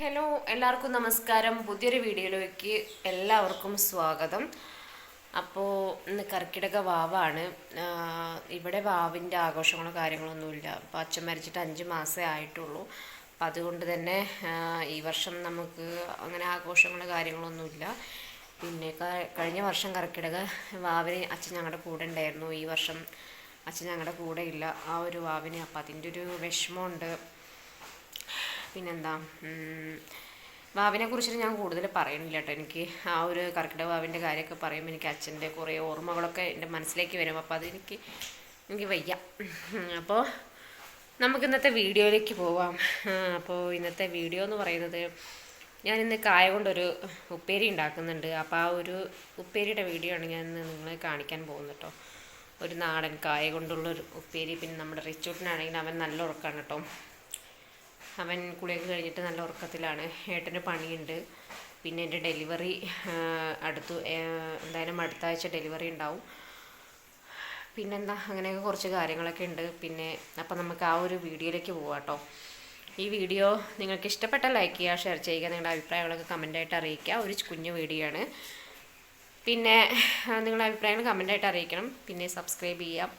Hello എല്ലാവർക്കും നമസ്കാരം. പുതിയൊരു വീഡിയോയിലേക്ക് എല്ലാവർക്കും സ്വാഗതം. അപ്പോൾ ഇന്ന് കർക്കിടക വാവാണ്. ഇവിടെ വാവിന്റെ ആഘോഷങ്ങളോ കാര്യങ്ങളൊന്നുമില്ല. അപ്പോൾ അച്ഛൻ മരിച്ചിട്ട് അഞ്ച് മാസമേ ആയിട്ടുള്ളൂ. അപ്പം അതുകൊണ്ട് തന്നെ ഈ വർഷം നമുക്ക് അങ്ങനെ ആഘോഷങ്ങളോ കാര്യങ്ങളൊന്നുമില്ല. പിന്നെ കഴിഞ്ഞ വർഷം കർക്കിടക വാവിന് അച്ഛൻ ഞങ്ങളുടെ കൂടെ ഉണ്ടായിരുന്നു. ഈ വർഷം അച്ഛൻ ഞങ്ങളുടെ കൂടെ ഇല്ല. ആ ഒരു വാവിന്. അപ്പം അതിന്റെ ഒരു വിഷമമുണ്ട്. പിന്നെന്താ വാവിനെ കുറിച്ചിട്ട് ഞാൻ കൂടുതൽ പറയണില്ല കേട്ടോ. എനിക്ക് ആ ഒരു കർക്കിടക വാവിന്റെ കാര്യമൊക്കെ പറയുമ്പോൾ എനിക്ക് അച്ഛന്റെ കുറേ ഓർമ്മകളൊക്കെ എന്റെ മനസ്സിലേക്ക് വരും. അപ്പോൾ അതെനിക്ക് എനിക്ക് വയ്യ. അപ്പോൾ നമുക്ക് ഇന്നത്തെ വീഡിയോയിലേക്ക് പോവാം. അപ്പോൾ ഇന്നത്തെ വീഡിയോ എന്ന് പറയുന്നത് ഞാൻ ഇന്ന് കായ കൊണ്ടൊരു ഉപ്പേരി ഉണ്ടാക്കുന്നുണ്ട്. അപ്പോൾ ആ ഒരു ഉപ്പേരിയുടെ വീഡിയോ ആണ് ഞാൻ ഇന്ന് നിങ്ങളെ കാണിക്കാൻ പോകുന്നത് കേട്ടോ. ഒരു നാടൻ കായ കൊണ്ടുള്ളൊരു ഉപ്പേരി. പിന്നെ നമ്മുടെ റിച്ചൂട്ടിനാണെങ്കിൽ അവൻ നല്ല ഉറക്കാണ് കേട്ടോ. അവൻ കുളിയൊക്കെ കഴിഞ്ഞിട്ട് നല്ല ഉറക്കത്തിലാണ്. ഏട്ടന് പണിയുണ്ട്. പിന്നെ എന്റെ ഡെലിവറി അടുത്തു എന്തായാലും അടുത്ത ആഴ്ച ഡെലിവറി ഉണ്ടാവും. പിന്നെന്താ അങ്ങനെയൊക്കെ കുറച്ച് കാര്യങ്ങളൊക്കെ ഉണ്ട്. പിന്നെ അപ്പം നമുക്ക് ആ ഒരു വീഡിയോയിലേക്ക് പോവാം കേട്ടോ ഈ വീഡിയോ നിങ്ങൾക്ക് ഇഷ്ടപ്പെട്ട ലൈക്ക് ചെയ്യുക ഷെയർ ചെയ്യുക നിങ്ങളുടെ അഭിപ്രായങ്ങളൊക്കെ കമന്റായിട്ട് അറിയിക്കുക. ഒരു കുഞ്ഞു വീഡിയോ ആണ്. പിന്നെ നിങ്ങളുടെ അഭിപ്രായങ്ങൾ കമന്റായിട്ട് അറിയിക്കണം. പിന്നെ സബ്സ്ക്രൈബ് ചെയ്യാം.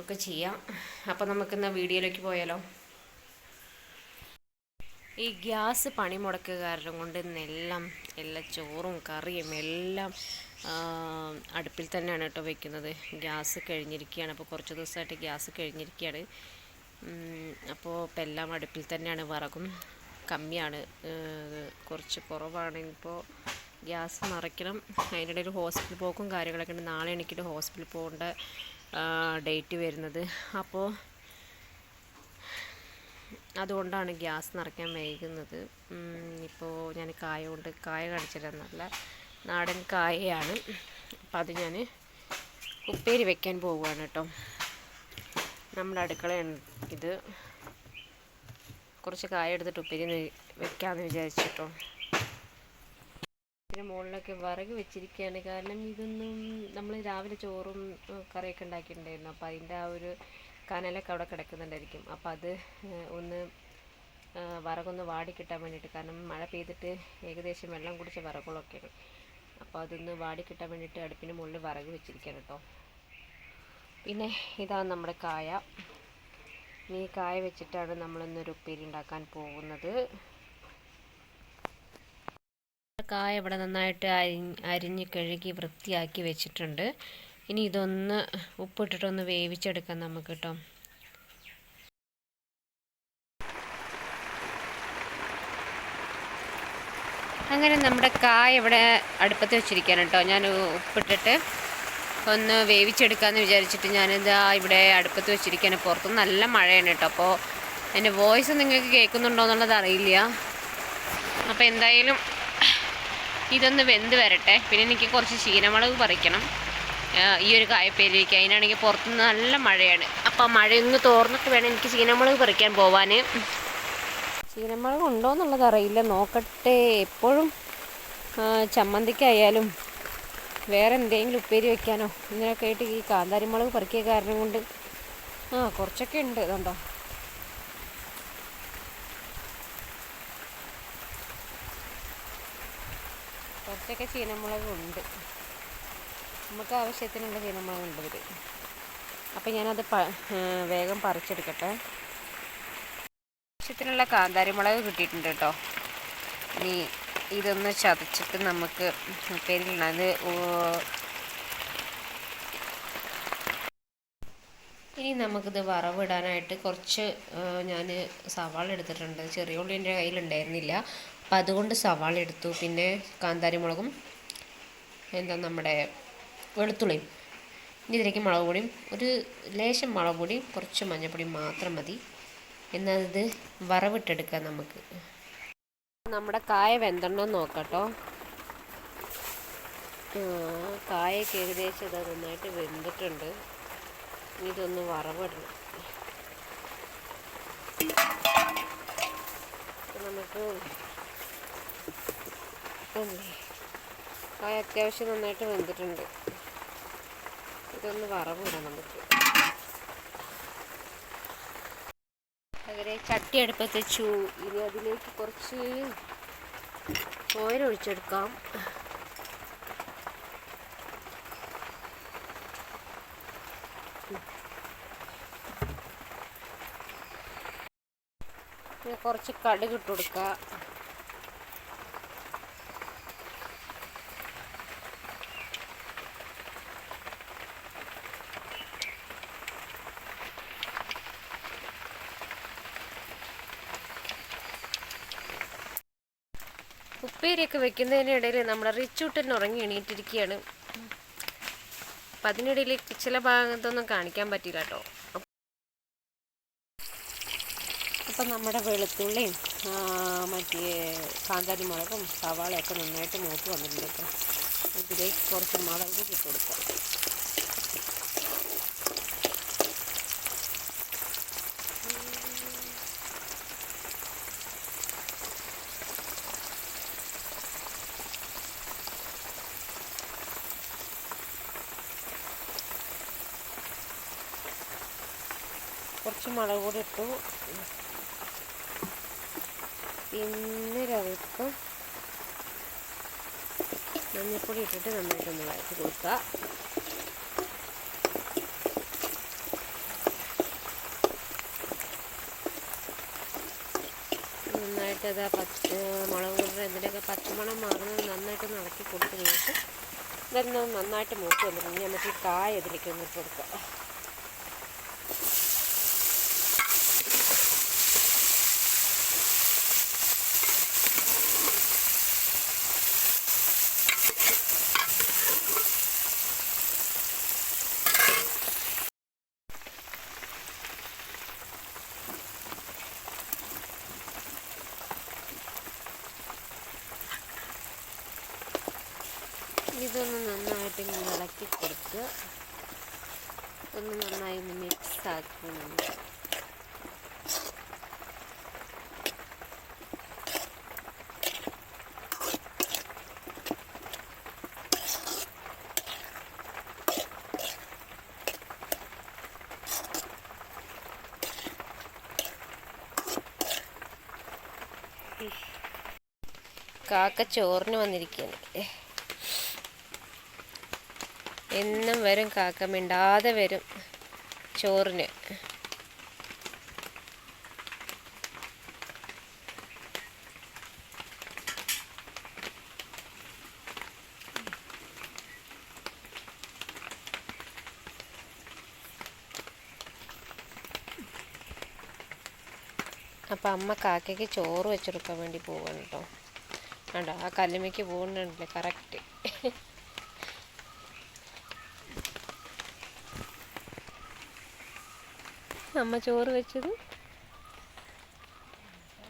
ഒക്കെ ചെയ്യാം. അപ്പോൾ നമുക്കിന്ന് വീഡിയോയിലേക്ക് പോയാലോ? ഈ ഗ്യാസ് പണി മുടക്കുക കാരണം കൊണ്ട് ഇന്നെല്ലാം എല്ലാ ചോറും കറിയും എല്ലാം അടുപ്പിൽ തന്നെയാണ് കേട്ടോ വെക്കുന്നത്. ഗ്യാസ് കഴിഞ്ഞിരിക്കുകയാണ്. അപ്പോൾ കുറച്ച് ദിവസമായിട്ട് ഗ്യാസ് കഴിഞ്ഞിരിക്കുകയാണ്. അപ്പോൾ ഇപ്പം എല്ലാം അടുപ്പിൽ തന്നെയാണ്. വിറകും കമ്മിയാണ്. കുറച്ച് കുറവാണ്. ഇപ്പോൾ ഗ്യാസ് നിറയ്ക്കണം അതിനിടയിൽ ഹോസ്പിറ്റൽ പോക്കും കാര്യങ്ങളൊക്കെ ഉണ്ട്. നാളെ എനിക്കിട്ട് ഹോസ്പിറ്റലിൽ പോകേണ്ട ഡേറ്റ് വരുന്നത്. അപ്പോൾ അതുകൊണ്ടാണ് ഗ്യാസ് നിറയ്ക്കാൻ വൈകുന്നത്. ഇപ്പോൾ ഞാൻ കായ കൊണ്ട് കായ കാണിച്ചിട്ട് നല്ല നാടൻ കായയാണ്. അപ്പോൾ അത് ഞാൻ ഉപ്പേരി വെക്കാൻ പോവുകയാണ് കേട്ടോ. നമ്മുടെ അടുക്കള ഇത്. കുറച്ച് കായ എടുത്തിട്ട് ഉപ്പേരി വെക്കാമെന്ന് വെക്കാമെന്ന് വിചാരിച്ചിട്ടോ ഇതിന് മുകളിലൊക്കെ വിറക് വെച്ചിരിക്കുകയാണ് കാരണം ഇതൊന്നും നമ്മൾ രാവിലെ ചോറും കറിയൊക്കെ ഉണ്ടാക്കിയിട്ടുണ്ടായിരുന്നു. അപ്പോൾ അതിന്റെ ആ ഒരു കനലൊക്കെ അവിടെ കിടക്കുന്നുണ്ടായിരിക്കും. അപ്പോൾ അത് ഒന്ന് വറകൊന്ന് വാടി കിട്ടാൻ വേണ്ടിയിട്ട്. കാരണം മഴ പെയ്തിട്ട് ഏകദേശം വെള്ളം കുടിച്ച വിറകുകളൊക്കെയാണ്. അപ്പോൾ അതൊന്ന് വാടി കിട്ടാൻ വേണ്ടിയിട്ട് അടുപ്പിന് മുകളിൽ വിറക് വെച്ചിരിക്കുകയാണ് കേട്ടോ പിന്നെ ഇതാണ് നമ്മുടെ കായ. ഈ കായ വെച്ചിട്ടാണ് നമ്മളിന്നൊരു ഉപ്പേരി ഉണ്ടാക്കാൻ പോകുന്നത്. കായ ഇവിടെ നന്നായിട്ട് അരി അരിഞ്ഞ് കഴുകി വൃത്തിയാക്കി വെച്ചിട്ടുണ്ട്. ഇനി ഇതൊന്ന് ഉപ്പിട്ടിട്ടൊന്ന് വേവിച്ചെടുക്കാം നമുക്ക് കേട്ടോ അങ്ങനെ നമ്മുടെ കായ ഇവിടെ അടുപ്പത്ത് വെച്ചിരിക്കുകയാണ് കേട്ടോ ഞാൻ ഉപ്പിട്ടിട്ട് ഒന്ന് വേവിച്ചെടുക്കാമെന്ന് വിചാരിച്ചിട്ട് ഞാനിതാ ഇവിടെ അടുപ്പത്ത് വെച്ചിരിക്കുകയാണ് പുറത്ത് നല്ല മഴയാണ് കേട്ടോ അപ്പോൾ എന്റെ വോയിസ് നിങ്ങൾക്ക് കേൾക്കുന്നുണ്ടോ എന്നുള്ളത് അറിയില്ല. അപ്പോൾ എന്തായാലും ഇതൊന്ന് വെന്ത് വരട്ടെ. പിന്നെ എനിക്ക് കുറച്ച് ചീനമുളക് പറിക്കണം. ഈ ഒരു കായപ്പേരിക്ക് അതിനാണെങ്കിൽ പുറത്തുനിന്ന് നല്ല മഴയാണ്. അപ്പോൾ മഴ മഴയൊന്ന് തോർന്നിട്ട് വേണം എനിക്ക് ചീനമുളക് പറിക്കാൻ പോവാൻ ചീനമുളക് ഉണ്ടോ എന്നുള്ളത് അറിയില്ല. നോക്കട്ടെ. എപ്പോഴും ചമ്മന്തിക്കായാലും വേറെ എന്തെങ്കിലും ഉപ്പേരി വെക്കാനോ ഇങ്ങനെയൊക്കെ ആയിട്ട് ഈ കാന്താരിമുളക് പറിക്കിയ കാരണം കൊണ്ട് ആ കുറച്ചൊക്കെ ഉണ്ട്. ഇതുണ്ടോ? കുറച്ചൊക്കെ ചീനമുളക് ഉണ്ട്. നമുക്ക് ആവശ്യത്തിനുള്ള ഉണ്ട് ഇതിൽ അപ്പം ഞാനത് പ വേഗം പറിച്ചെടുക്കട്ടെ. ആവശ്യത്തിനുള്ള കാന്താരിമുളക് കിട്ടിയിട്ടുണ്ട് കേട്ടോ. ഇനി ഇതൊന്ന് ചതച്ചിട്ട് നമുക്ക് ഉപ്പേരിയിലുള്ളത് ഇനി നമുക്കിത് വറവിടാനായിട്ട് കുറച്ച് ഞാൻ സവാള എടുത്തിട്ടുണ്ട്. ചെറിയ ഉള്ളി എന്റെ കയ്യിലുണ്ടായിരുന്നില്ല അപ്പം അതുകൊണ്ട് സവാള എടുത്തു. പിന്നെ കാന്താരിമുളകും എന്താ നമ്മുടെ വെളുത്തുള്ളിയും ഇനി ഇതിലേക്ക് മുളക് പൊടിയും ഒരു ലേശം മുളക് പൊടിയും കുറച്ച് മഞ്ഞൾപ്പൊടിയും മാത്രം മതി. എന്നാൽ ഇത് വറവിട്ടെടുക്കാം നമുക്ക്. നമ്മുടെ കായ വെന്തണ്ണോ നോക്കട്ടോ. കായൊക്കെ ഏകദേശം ഇത് നന്നായിട്ട് വെന്തിട്ടുണ്ട്. ഇനി ഇതൊന്ന് വറവിടണം. നമുക്ക് കായ അത്യാവശ്യം നന്നായിട്ട് വെന്തിട്ടുണ്ട്. ഇതൊന്ന് വറവിടാം നമുക്ക്. അങ്ങനെ ചട്ടി അടുപ്പത്ത് വെച്ചു. ഇനി അതിലേക്ക് കുറച്ച് ഓയിൽ ഒഴിച്ചെടുക്കാം. കുറച്ച് കടുക് ഉപ്പേരിയൊക്കെ വെക്കുന്നതിനിടയിൽ നമ്മുടെ റിച്ചൂട്ടൻ ഉറങ്ങി എണീറ്റിരിക്കുകയാണ്. അപ്പം അതിനിടയിൽ ചില ഭാഗത്തൊന്നും കാണിക്കാൻ പറ്റില്ല കേട്ടോ. അപ്പം നമ്മുടെ വെളുത്തുള്ളിയും മറ്റേ കാന്താരി മുളകും സവാളയൊക്കെ നന്നായിട്ട് മൂത്ത് വന്നിട്ടുണ്ട് കേട്ടോ. ഇതിലേക്ക് കുറച്ച് മുളക് കൂടി കൊടുക്കാം. കുറച്ച് മുളക് കൂടി ഇട്ടു. പിന്നെ ഒരൽപ്പം മഞ്ഞൾപ്പൊടി ഇട്ടിട്ട് നന്നായിട്ടൊന്ന് വഴറ്റി കൊടുക്കുക. നന്നായിട്ട് അത് പച്ച മുളക് പൊടി ഇതിന്റെയൊക്കെ പച്ചമണം മാറുന്നത് നന്നായിട്ട് നടക്കി കൊടുത്ത് കഴിഞ്ഞിട്ട് ഇതൊന്ന് നന്നായിട്ട് മൂത്ത് വന്നിട്ടുണ്ടെങ്കിൽ നമുക്ക് ഈ കായ ഇതിലേക്ക് ഒന്ന് ഇട്ട് കൊടുക്കാം. ഇതൊന്ന് നന്നായിട്ട് ഇങ്ങനെ ഇളക്കി കൊടുക്കുക ഒന്ന് നന്നായി ഒന്ന് മിക്സ് ആക്കുക കാക്ക ചോറിന് വന്നിരിക്കുകയാണ്. എന്നും വരും കാക്ക മിണ്ടാതെ വരും ചോറിന്. അപ്പം അമ്മ കാക്കയ്ക്ക് ചോറ് വെച്ചെടുക്കാൻ വേണ്ടി പോവാണ് കേട്ടോ കണ്ടോ? ആ കല്ലുമ്മയ്ക്ക് പോകുന്നുണ്ടല്ലേ കറക്റ്റ് അമ്മ ചോറ് വെച്ചത്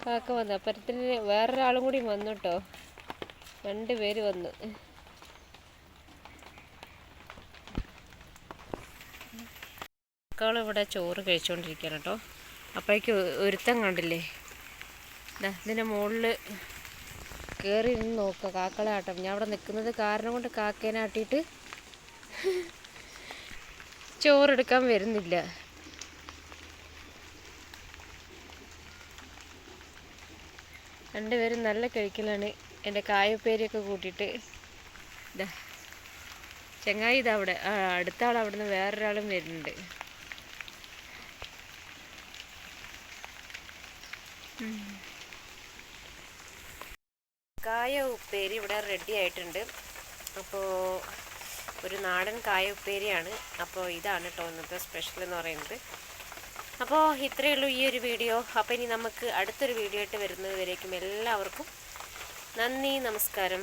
കാക്ക വന്നു. അപ്പുറത്തിന് വേറൊരാളും കൂടി വന്നു കേട്ടോ രണ്ട് പേര് വന്നു. കാക്കൾ ഇവിടെ ചോറ് കഴിച്ചുകൊണ്ടിരിക്കുകയാണ് കേട്ടോ അപ്പോഴേക്ക് ഒരുത്തം കണ്ടില്ലേ? ഇതിന്റെ മുകളിൽ കയറി ഇരുന്ന് നോക്കുക കാക്കളെ ആട്ടം. ഞാൻ അവിടെ നിൽക്കുന്നത് കാരണം കൊണ്ട് കാക്കേനെ ആട്ടിയിട്ട് ചോറെടുക്കാൻ വരുന്നില്ല. രണ്ടുപേരും നല്ല കഴിക്കലാണ്. എന്റെ കായപ്പേരിയൊക്കെ കൂട്ടിയിട്ട്. ഇതാ ഇതവിടെ ഇതാ അവിടെ. അടുത്ത ആൾ അവിടെ വേറൊരാളും വരുന്നുണ്ട്. കായ ഉപ്പേരി ഇവിടെ റെഡി ആയിട്ടുണ്ട്. അപ്പോൾ ഒരു നാടൻ കായ ഉപ്പേരിയാണ്. അപ്പോൾ ഇതാണ് കേട്ടോ ഇന്നത്തെ സ്പെഷ്യൽ എന്ന് പറയുന്നത്. അപ്പോൾ ഇത്രയേ ഉള്ളൂ ഈ ഒരു വീഡിയോ. അപ്പോൾ ഇനി നമുക്ക് അടുത്തൊരു വീഡിയോ ആയിട്ട് വരുന്നത് വരേക്കും. എല്ലാവർക്കും നന്ദി നമസ്കാരം.